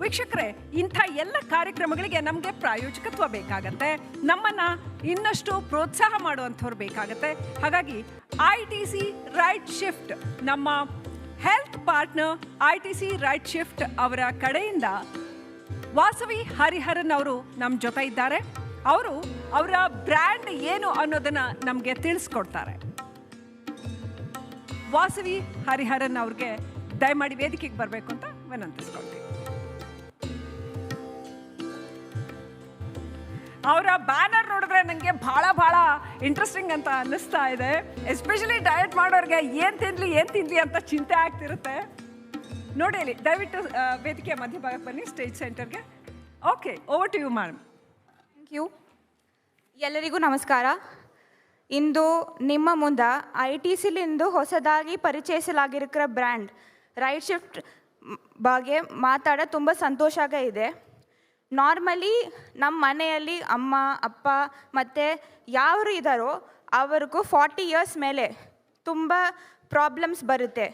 ವೀಕ್ಷಕರೇ, ಇಂಥ ಎಲ್ಲ ಕಾರ್ಯಕ್ರಮಗಳಿಗೆ ನಮಗೆ ಪ್ರಾಯೋಜಕತ್ವ ಬೇಕಾಗತ್ತೆ. ನಮ್ಮನ್ನ ಇನ್ನಷ್ಟು ಪ್ರೋತ್ಸಾಹ ಮಾಡುವಂಥವ್ರು ಬೇಕಾಗತ್ತೆ. ಹಾಗಾಗಿ I T C right shift ನಮ್ಮ health partner I T C right shift ಅವರ ಕಡೆಯಿಂದ ವಾಸವಿ ಹರಿಹರನ್ ಅವರು ನಮ್ಮ ಜೊತೆ ಇದ್ದಾರೆ. ಅವರು ಅವರ ಬ್ರ್ಯಾಂಡ್ ಏನು ಅನ್ನೋದನ್ನ ನಮಗೆ ತಿಳಿಸ್ಕೊಡ್ತಾರೆ. ವಾಸವಿ ಹರಿಹರನ್ ಅವ್ರಿಗೆ ದಯಮಾಡಿ ವೇದಿಕೆಗೆ ಬರಬೇಕು ಅಂತ ವಿನಂತಿಸ್ಕೊಳ್ತೀವಿ ಅವರ ಬ್ಯಾನರ್ ನೋಡಿದ್ರೆ ನನಗೆ ಭಾಳ ಭಾಳ ಇಂಟ್ರೆಸ್ಟಿಂಗ್ ಅಂತ ಅನ್ನಿಸ್ತಾ ಇದೆ. ಎಸ್ಪೆಷಲಿ ಡಯಟ್ ಮಾಡೋರಿಗೆ ಏನು ತಿನ್ಲಿ ಏನು ತಿನ್ಲಿ ಅಂತ ಚಿಂತೆ ಆಗ್ತಿರುತ್ತೆ. ನೋಡಿ ಅಲ್ಲಿ ದಯವಿಟ್ಟು ವೇದಿಕೆಯ ಮಧ್ಯಭಾಗಕ್ಕೆ ಬನ್ನಿ ಸ್ಟೇಜ್ ಸೆಂಟರ್ಗೆ okay over to you ma'am thank you ಎಲ್ಲರಿಗೂ ನಮಸ್ಕಾರ. ಇಂದು ನಿಮ್ಮ ಮುಂದೆ ಐ ಟಿ ಸಿಲಿಂದು ಹೊಸದಾಗಿ ಪರಿಚಯಿಸಲಾಗಿರೋ ಬ್ರ್ಯಾಂಡ್ ರೈಟ್ ಶಿಫ್ಟ್ ಬಗ್ಗೆ ಮಾತಾಡ ತುಂಬ ಸಂತೋಷ ಇದೆ. ನಾರ್ಮಲಿ ನಮ್ಮ ಮನೆಯಲ್ಲಿ ಅಮ್ಮ, ಅಪ್ಪ ಮತ್ತು ಯಾರು ಇದ್ದಾರೋ ಅವ್ರಿಗೂ ಫಾರ್ಟಿ ಇಯರ್ಸ್ ಮೇಲೆ ತುಂಬ ಪ್ರಾಬ್ಲಮ್ಸ್ ಬರುತ್ತೆ.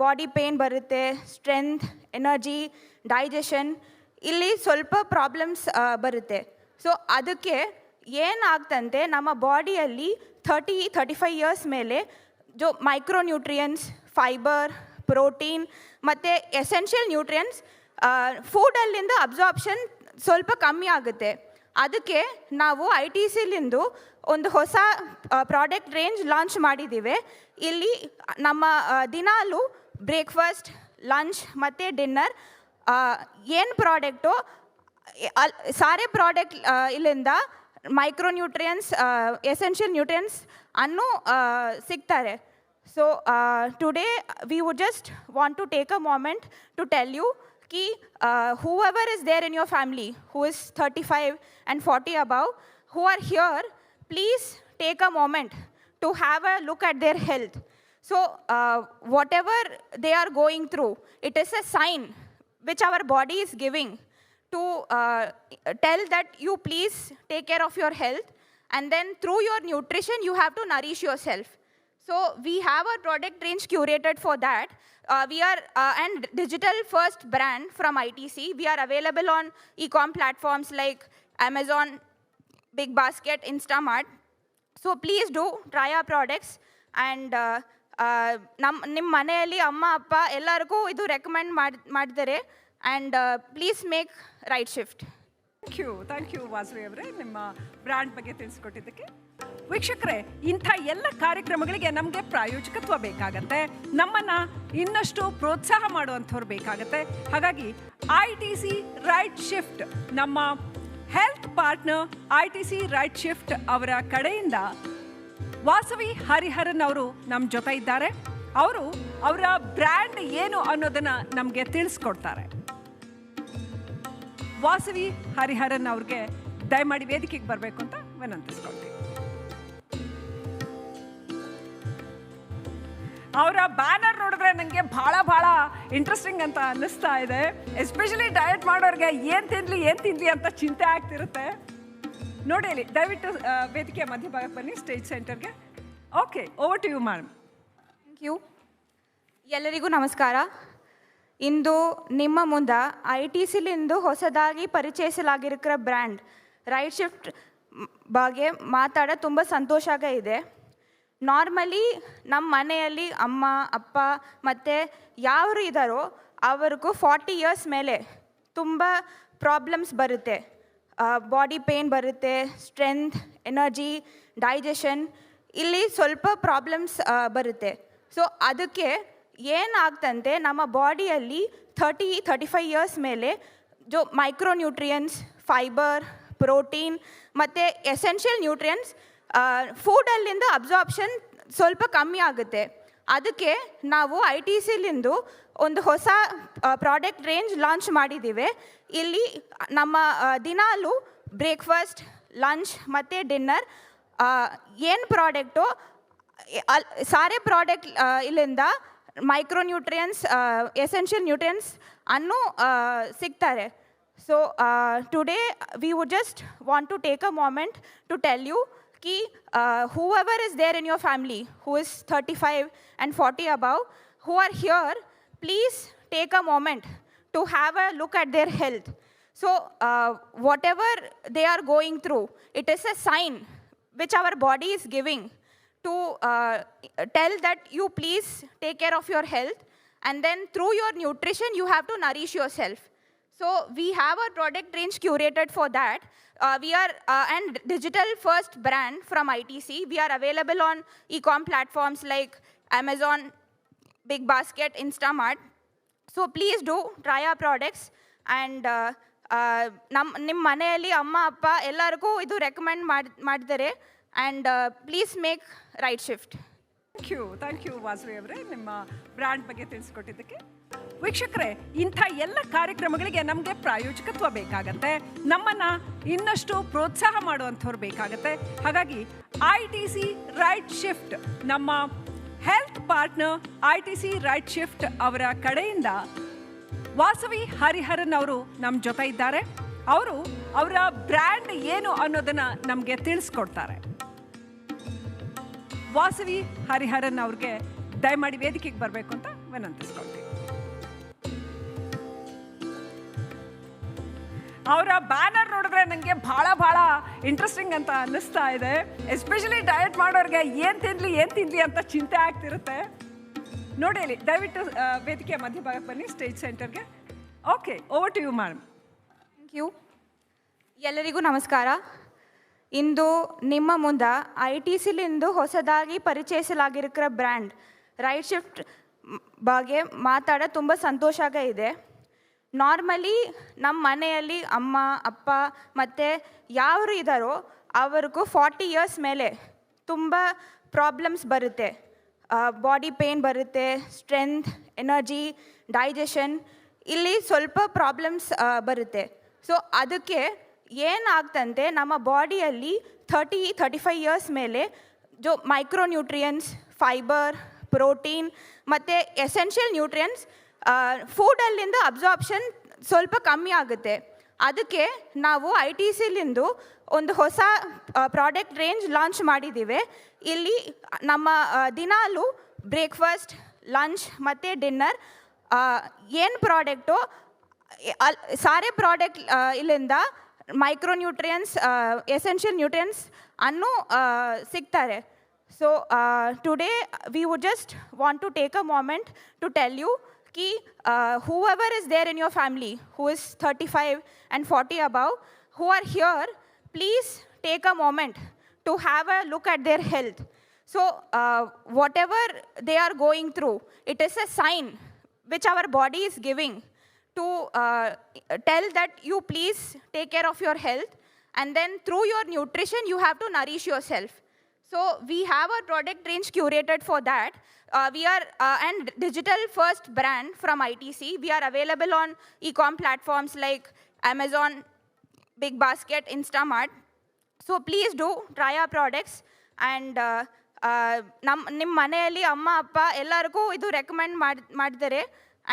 ಬಾಡಿ ಪೇನ್ ಬರುತ್ತೆ ಸ್ಟ್ರೆಂತ್ ಎನರ್ಜಿ ಡೈಜೆಷನ್ ಇಲ್ಲಿ ಸ್ವಲ್ಪ ಪ್ರಾಬ್ಲಮ್ಸ್ ಬರುತ್ತೆ. ಸೊ ಅದಕ್ಕೆ ಏನಾಗ್ತಂತೆ, ನಮ್ಮ ಬಾಡಿಯಲ್ಲಿ ಥರ್ಟಿ ಥರ್ಟಿ ಫೈವ್ ಇಯರ್ಸ್ ಮೇಲೆ ಜೋ ಮೈಕ್ರೋ ನ್ಯೂಟ್ರಿಯನ್ಸ್ ಫೈಬರ್ ಪ್ರೋಟೀನ್ ಮತ್ತು ಎಸೆನ್ಷಿಯಲ್ ನ್ಯೂಟ್ರಿಯನ್ಸ್ ಫುಡಲ್ಲಿಂದ ಅಬ್ಸಾರ್ಪ್ಷನ್ ಸ್ವಲ್ಪ ಕಮ್ಮಿ ಆಗುತ್ತೆ. ಅದಕ್ಕೆ ನಾವು ಐ ಟಿ ಸಿಲಿಂದು ಒಂದು ಹೊಸ ಪ್ರಾಡಕ್ಟ್ ರೇಂಜ್ ಲಾಂಚ್ ಮಾಡಿದ್ದೀವಿ. ಇಲ್ಲಿ ನಮ್ಮ ದಿನಾಲು ಬ್ರೇಕ್ಫಾಸ್ಟ್ ಲಂಚ್ ಮತ್ತು ಡಿನ್ನರ್ ಏನು ಪ್ರಾಡಕ್ಟು ಸಾರೆ ಪ್ರಾಡಕ್ಟ್ ಇಲ್ಲಿಂದ ಮೈಕ್ರೋ ನ್ಯೂಟ್ರಿಯನ್ಸ್ ಎಸೆನ್ಷಿಯಲ್ ನ್ಯೂಟ್ರಿಯನ್ಸ್ ಅನ್ನು ಸಿಗ್ತಾರೆ. So today we would just want to take a moment to tell you Uh, whoever is there in your family who is 35 and 40 above, who are here, please take a moment to have a look at their health. So, uh, whatever they are going through, it is a sign which our body is giving to uh, tell that you please take care of your health. And then through your nutrition, you have to nourish yourself. So we have a product range curated for that. Uh, we are uh, and digital first brand from ITC. We are available on e-com platforms like Amazon, Big Basket, Instamart. Do try ಆ products and ನಮ್ಮ ನಿಮ್ಮ ಮನೆಯಲ್ಲಿ ಅಮ್ಮ ಅಪ್ಪ ಎಲ್ಲರಿಗೂ ಇದು recommend ಮಾಡಿ ಮಾಡಿದ್ದಾರೆ and please make right shift thank you thank you Vasavi ಅವರೇ ನಿಮ್ಮ ಬ್ರ್ಯಾಂಡ್ ಬಗ್ಗೆ ತಿಳಿಸ್ಕೊಟ್ಟಿದ್ದಕ್ಕೆ ವೀಕ್ಷಕರೇ, ಇಂಥ ಎಲ್ಲ ಕಾರ್ಯಕ್ರಮಗಳಿಗೆ ನಮಗೆ ಪ್ರಾಯೋಜಕತ್ವ ಬೇಕಾಗತ್ತೆ. ನಮ್ಮನ್ನ ಇನ್ನಷ್ಟು ಪ್ರೋತ್ಸಾಹ ಮಾಡುವಂಥವ್ರು ಬೇಕಾಗತ್ತೆ. ಹಾಗಾಗಿ I T C right shift ನಮ್ಮ health partner I T C right shift ಅವರ ಕಡೆಯಿಂದ ವಾಸವಿ ಹರಿಹರನ್ ಅವರು ನಮ್ಮ ಜೊತೆ ಇದ್ದಾರೆ. ಅವರು ಅವರ ಬ್ರ್ಯಾಂಡ್ ಏನು ಅನ್ನೋದನ್ನ ನಮಗೆ ತಿಳಿಸ್ಕೊಡ್ತಾರೆ. ವಾಸವಿ ಹರಿಹರನ್ ಅವ್ರಿಗೆ ದಯಮಾಡಿ ವೇದಿಕೆಗೆ ಬರಬೇಕು ಅಂತ ವಿನಂತಿಸ್ಕೊಳ್ತೀವಿ ಅವರ ಬ್ಯಾನರ್ ನೋಡಿದ್ರೆ ನನಗೆ ಭಾಳ ಭಾಳ ಇಂಟ್ರೆಸ್ಟಿಂಗ್ ಅಂತ ಅನ್ನಿಸ್ತಾ ಇದೆ. ಎಸ್ಪೆಷಲಿ ಡಯಟ್ ಮಾಡೋರಿಗೆ ಏನು ತಿನ್ಲಿ ಏನು ತಿನ್ಲಿ ಅಂತ ಚಿಂತೆ ಆಗ್ತಿರುತ್ತೆ. ನೋಡಿ ಇಲ್ಲಿ, ದಯವಿಟ್ಟು ವೇದಿಕೆ ಮಧ್ಯಭಾಗಕ್ಕೆ ಬನ್ನಿ ಸ್ಟೇಜ್ ಸೆಂಟರ್ಗೆ okay over to you ma'am thank you ಎಲ್ಲರಿಗೂ ನಮಸ್ಕಾರ. ಇಂದು ನಿಮ್ಮ ಮುಂದೆ ಐ ಟಿ ಸಿಲಿಂದು ಹೊಸದಾಗಿ ಪರಿಚಯಿಸಲಾಗಿರೋ ಬ್ರ್ಯಾಂಡ್ ರೈಟ್ ಶಿಫ್ಟ್ ಬಗ್ಗೆ ಮಾತಾಡ ತುಂಬ ಸಂತೋಷ ಇದೆ. ನಾರ್ಮಲಿ ನಮ್ಮ ಮನೆಯಲ್ಲಿ ಅಮ್ಮ, ಅಪ್ಪ ಮತ್ತು ಯಾರು ಇದ್ದಾರೋ ಅವ್ರಿಗೂ ಫಾರ್ಟಿ ಇಯರ್ಸ್ ಮೇಲೆ ತುಂಬ ಪ್ರಾಬ್ಲಮ್ಸ್ ಬರುತ್ತೆ. ಬಾಡಿ ಪೇನ್ ಬರುತ್ತೆ ಸ್ಟ್ರೆಂತ್ ಎನರ್ಜಿ ಡೈಜೆಷನ್ ಇಲ್ಲಿ ಸ್ವಲ್ಪ ಪ್ರಾಬ್ಲಮ್ಸ್ ಬರುತ್ತೆ. ಸೊ ಅದಕ್ಕೆ ಏನಾಗ್ತಂತೆ ನಮ್ಮ ಬಾಡಿಯಲ್ಲಿ ಥರ್ಟಿ ಥರ್ಟಿ ಫೈವ್ ಇಯರ್ಸ್ ಮೇಲೆ ಜೋ ಮೈಕ್ರೋ ನ್ಯೂಟ್ರಿಯನ್ಸ್ ಫೈಬರ್ ಪ್ರೋಟೀನ್ ಮತ್ತು ಎಸೆನ್ಷಿಯಲ್ ನ್ಯೂಟ್ರಿಯನ್ಸ್ ಫುಡಲ್ಲಿಂದ ಅಬ್ಸಾರ್ಪ್ಷನ್ ಸ್ವಲ್ಪ ಕಮ್ಮಿ ಆಗುತ್ತೆ. ಅದಕ್ಕೆ ನಾವು ಐ ಟಿ ಸಿಲಿಂದು ಒಂದು ಹೊಸ ಪ್ರಾಡಕ್ಟ್ ರೇಂಜ್ ಲಾಂಚ್ ಮಾಡಿದ್ದೀವಿ ಇಲ್ಲಿ ನಮ್ಮ ದಿನಾಲು ಬ್ರೇಕ್ಫಾಸ್ಟ್ ಲಂಚ್ ಮತ್ತು ಡಿನ್ನರ್ ಏನು ಪ್ರಾಡಕ್ಟು ಸಾರೆ ಪ್ರಾಡಕ್ಟ್ ಇಲ್ಲಿಂದ ಮೈಕ್ರೋ ನ್ಯೂಟ್ರಿಯನ್ಸ್ ಎಸೆನ್ಷಿಯಲ್ ನ್ಯೂಟ್ರಿಯನ್ಸ್ ಅನ್ನು ಸಿಗ್ತಾರೆ. So today we would just want to take a moment to tell you Uh, whoever is there in your family who is 35 and 40 above, who are here, please take a moment to have a look at their health. So uh, whatever they are going through, it is a sign which our body is giving to uh, tell that you please take care of your health and then through your nutrition you have to nourish yourself So we have a product range curated for that. Uh, we are uh, and digital first brand from ITC. We are available on e-com platforms like Amazon, Big Basket, Instamart. So please do try ಆ products and ನಮ್ಮ ನಿಮ್ಮ ಮನೆಯಲ್ಲಿ ಅಮ್ಮ ಅಪ್ಪ ಎಲ್ಲರಿಗೂ ಇದು recommend ಮಾಡಿ ಮಾಡಿದ್ದಾರೆ and please make right shift thank you thank you Vasavi ಅವರೇ. ನಿಮ್ಮ ಬ್ರ್ಯಾಂಡ್ ಬಗ್ಗೆ ತಿಳಿಸ್ಕೊಟ್ಟಿದ್ದಕ್ಕೆ. ವೀಕ್ಷಕರೇ, ಇಂಥ ಎಲ್ಲ ಕಾರ್ಯಕ್ರಮಗಳಿಗೆ ನಮಗೆ ಪ್ರಾಯೋಜಕತ್ವ ಬೇಕಾಗತ್ತೆ. ನಮ್ಮನ್ನ ಇನ್ನಷ್ಟು ಪ್ರೋತ್ಸಾಹ ಮಾಡುವಂಥವ್ರು ಬೇಕಾಗತ್ತೆ. ಹಾಗಾಗಿ I T C right shift ನಮ್ಮ health partner I T C right shift ಅವರ ಕಡೆಯಿಂದ ವಾಸವಿ ಹರಿಹರನ್ ಅವರು ನಮ್ಮ ಜೊತೆ ಇದ್ದಾರೆ. ಅವರು ಅವರ ಬ್ರ್ಯಾಂಡ್ ಏನು ಅನ್ನೋದನ್ನ ನಮಗೆ ತಿಳಿಸ್ಕೊಡ್ತಾರೆ. ವಾಸವಿ ಹರಿಹರನ್ ಅವ್ರಿಗೆ ದಯಮಾಡಿ ವೇದಿಕೆಗೆ ಬರಬೇಕು ಅಂತ ವಿನಂತಿಸ್ಕೊಳ್ತೀವಿ ಅವರ ಬ್ಯಾನರ್ ನೋಡಿದ್ರೆ ನನಗೆ ಭಾಳ ಭಾಳ ಇಂಟ್ರೆಸ್ಟಿಂಗ್ ಅಂತ ಅನ್ನಿಸ್ತಾ ಇದೆ. ಎಸ್ಪೆಷಲಿ ಡಯಟ್ ಮಾಡೋರಿಗೆ ಏನು ತಿನ್ಲಿ ಏನು ತಿನ್ಲಿ ಅಂತ ಚಿಂತೆ ಆಗ್ತಿರುತ್ತೆ. ನೋಡಿ ಇಲ್ಲಿ, ದಯವಿಟ್ಟು ವೇದಿಕೆಯ ಮಧ್ಯಭಾಗಕ್ಕೆ ಬನ್ನಿ ಸ್ಟೇಜ್ ಸೆಂಟರ್ಗೆ okay over to you ma'am thank you ಎಲ್ಲರಿಗೂ ನಮಸ್ಕಾರ. ಇಂದು ನಿಮ್ಮ ಮುಂದೆ ಐ ಟಿ ಸಿಲಿಂದು ಹೊಸದಾಗಿ ಪರಿಚಯಿಸಲಾಗಿರೋ ಬ್ರ್ಯಾಂಡ್. ರೈಟ್ ಶಿಫ್ಟ್ ಬಗ್ಗೆ ಮಾತಾಡ ತುಂಬ ಸಂತೋಷ ಇದೆ. ನಾರ್ಮಲಿ ನಮ್ಮ ಮನೆಯಲ್ಲಿ ಅಮ್ಮ, ಅಪ್ಪ ಮತ್ತು ಯಾರು ಇದ್ದಾರೋ ಅವ್ರಿಗೂ ಫಾರ್ಟಿ ಇಯರ್ಸ್ ಮೇಲೆ ತುಂಬ ಪ್ರಾಬ್ಲಮ್ಸ್ ಬರುತ್ತೆ. ಬಾಡಿ ಪೇನ್ ಬರುತ್ತೆ, ಸ್ಟ್ರೆಂತ್, ಎನರ್ಜಿ, ಡೈಜೆಷನ್, ಇಲ್ಲಿ ಸ್ವಲ್ಪ ಪ್ರಾಬ್ಲಮ್ಸ್ ಬರುತ್ತೆ. ಸೊ, ಅದಕ್ಕೆ ಏನಾಗ್ತಂತೆ, ನಮ್ಮ ಬಾಡಿಯಲ್ಲಿ ಥರ್ಟಿ ಥರ್ಟಿ ಫೈವ್ ಇಯರ್ಸ್ ಮೇಲೆ ಜೋ ಮೈಕ್ರೋನ್ಯೂಟ್ರಿಯನ್ಸ್ ಫೈಬರ್, ಪ್ರೋಟೀನ್ ಮತ್ತು ಎಸೆನ್ಷಿಯಲ್ ನ್ಯೂಟ್ರಿಯನ್ಸ್ ಫುಡಲ್ಲಿಂದ ಅಬ್ಸಾರ್ಪ್ಷನ್ ಸ್ವಲ್ಪ ಕಮ್ಮಿ ಆಗುತ್ತೆ. ಅದಕ್ಕೆ ನಾವು ಐ ಟಿ ಸಿಲಿಂದು ಒಂದು ಹೊಸ ಪ್ರಾಡಕ್ಟ್ ರೇಂಜ್ ಲಾಂಚ್ ಮಾಡಿದ್ದೀವಿ. ಇಲ್ಲಿ ನಮ್ಮ ದಿನಾಲು ಬ್ರೇಕ್ಫಾಸ್ಟ್, ಲಂಚ್ ಮತ್ತು ಡಿನ್ನರ್ ಏನು ಪ್ರಾಡಕ್ಟು ಸಾರೆ ಪ್ರಾಡಕ್ಟ್ ಇಲ್ಲಿಂದ ಮೈಕ್ರೋನ್ಯೂಟ್ರಿಯನ್ಸ್ ಎಸೆನ್ಷಿಯಲ್ ನ್ಯೂಟ್ರಿಯನ್ಸ್ ಅನ್ನು ಆ, ಸಿಗ್ತಾರೆ so today we would just want to take a moment to tell you कि whoever is there in your family who is 35 and 40 above who are here please take a moment to have a look at their health so uh, whatever they are going through it is a sign which our body is giving to uh, tell that you please take care of your health and then through your nutrition you have to nourish yourself so we have a product range curated for that. Uh, we are uh, and digital first brand from ITC. We are available on e-com platforms like Amazon, Big Basket, Instamart. So please do try our products and uh, uh, ನಮ್ಮ ನಿಮ್ಮ ಮನೆಯಲ್ಲಿ ಅಮ್ಮ ಅಪ್ಪ ಎಲ್ಲರಿಗೂ ಇದು recommend ಮಾಡಿ ಮಾಡಿದ್ದಾರೆ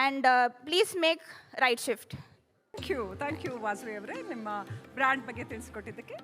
and please make right shift thank you thank you Vasavi ಅವರೇ. ನಿಮ್ಮ ಬ್ರ್ಯಾಂಡ್ ಬಗ್ಗೆ ತಿಳಿಸ್ಕೊಟ್ಟಿದ್ದಕ್ಕೆ.